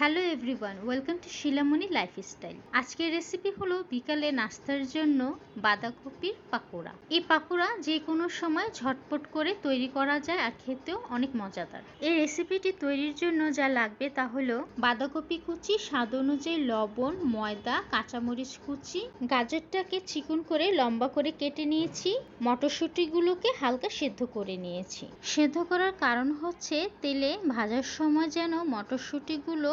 Hello everyone, welcome to Shilamoni lifestyle. আজকের recipe হলো বিকালে নাস্তার জন্য বাঁধাকপির পাকোড়া। এই পাকোড়া যে কোনো সময় ঝটপট করে তৈরি করা যায় আর খেতেও অনেক মজাদার। এই রেসিপিটি তৈরির জন্য যা লাগবে তা হলো বাঁধাকপি কুচি, স্বাদ অনুযায়ী লবণ, ময়দা, কাঁচামরিচ কুচি, গাজরটাকে চিকন করে লম্বা করে কেটে নিয়েছি, মটরশুঁটিগুলোকে হালকা সেদ্ধ করে নিয়েছি। সেদ্ধ করার কারণ হচ্ছে তেলে ভাজার সময় যেন মটরশুঁটিগুলো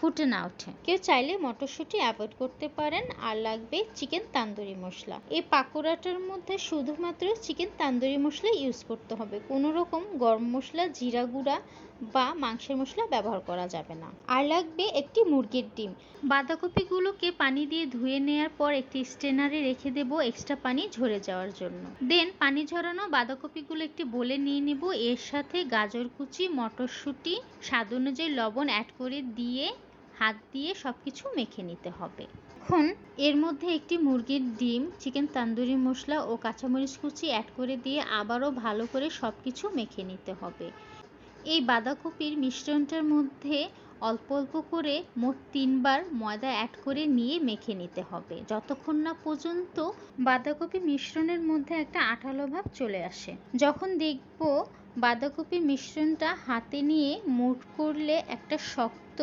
ফুটে না ওঠে। কেউ চাইলে মটরশুঁটি অ্যাভয়েড করতে পারেন, আর লাগবে চিকেন তান্দুরি মশলা। এই পাকোড়াটার মধ্যে শুধুমাত্র চিকেন তান্দুরি মশলা ইউজ করতে হবে। কোনো রকম গরম মশলা, জিরা গুঁড়া বা মাংসের মশলা ব্যবহার করা যাবে না। আর লাগবে একটি মুরগির ডিম। বাঁধাকপিগুলোকে পানি দিয়ে ধুয়ে নেওয়ার পর একটি স্টেনারে রেখে দেব এক্সট্রা পানি ঝরে যাওয়ার জন্য। দেন পানি ঝরানো বাঁধাকপিগুলো একটি বলে নিয়ে নেব। এর সাথে গাজর কুচি, মটরশুঁটি, স্বাদ অনুযায়ী লবণ অ্যাড করে দিয়ে হাত দিয়ে সব কিছু মেখে নিতে হবে। এখন এর মধ্যে একটি মুরগির ডিম, চিকেন তান্দুরি মশলা ও কাঁচামরিচ কুচি অ্যাড করে দিয়ে আবারও ভালো করে সব কিছু মেখে নিতে হবে। এই বাঁধাকপির মিশ্রণটার মধ্যে অল্প অল্প করে মোট তিনবার ময়দা অ্যাড করে নিয়ে মেখে নিতে হবে। যতক্ষণ না পর্যন্ত বাঁধাকপি মিশ্রণের মধ্যে একটা আঠালো ভাব চলে আসে। যখন দেখব বাঁধাকপির মিশ্রণটা হাতে নিয়ে মুট করলে একটা শক্ত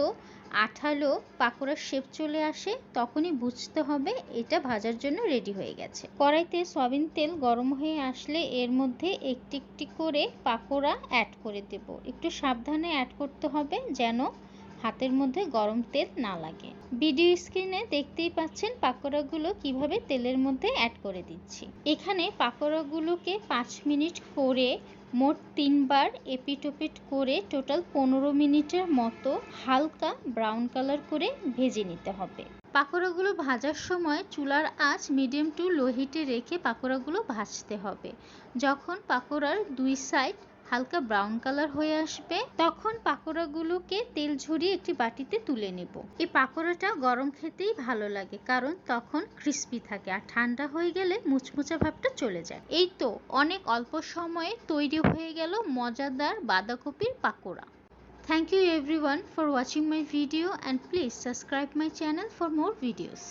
আঠালো পাকোড়ার শেপ চলে আসে, তখনই বুঝতে হবে এটা ভাজার জন্য রেডি হয়ে গেছে। কড়াইতে সয়াবিন তেল গরম হয়ে আসলে এর মধ্যে একটি একটি করে পাকোড়া অ্যাড করে দেব। একটু সাবধানে অ্যাড করতে হবে যেন হাতের মধ্যে গরম তেল না লাগে। ভিডিও স্ক্রিনে দেখতেই পাচ্ছেন পাকোড়াগুলো কীভাবে তেলের মধ্যে অ্যাড করে দিচ্ছি। এখানে পাকোড়াগুলোকে পাঁচ মিনিট করে মোট তিনবার এপিটোপিট করে টোটাল পনেরো মিনিটের মতো হালকা ব্রাউন কালার করে ভেজে নিতে হবে। পাকোড়াগুলো ভাজার সময় চুলার আঁচ মিডিয়াম টু লো হিটে রেখে পাকোড়াগুলো ভাজতে হবে। যখন পাকোড়ার দুই সাইড হালকা ব্রাউন কালার হয়ে আসবে, তখন পাকোড়াগুলোকে তেল ঝরিয়ে একটি বাটিতে তুলে নেব। এই পাকোড়াটা গরম খেতেই ভালো লাগে, কারণ তখন ক্রিস্পি থাকে আর ঠান্ডা হয়ে গেলে মুচমুচা ভাবটা চলে যায়। এই তো অনেক অল্প সময়ে তৈরি হয়ে গেল মজাদার বাঁধাকপির pakora. Thank you everyone for watching my video and please subscribe my channel for more videos.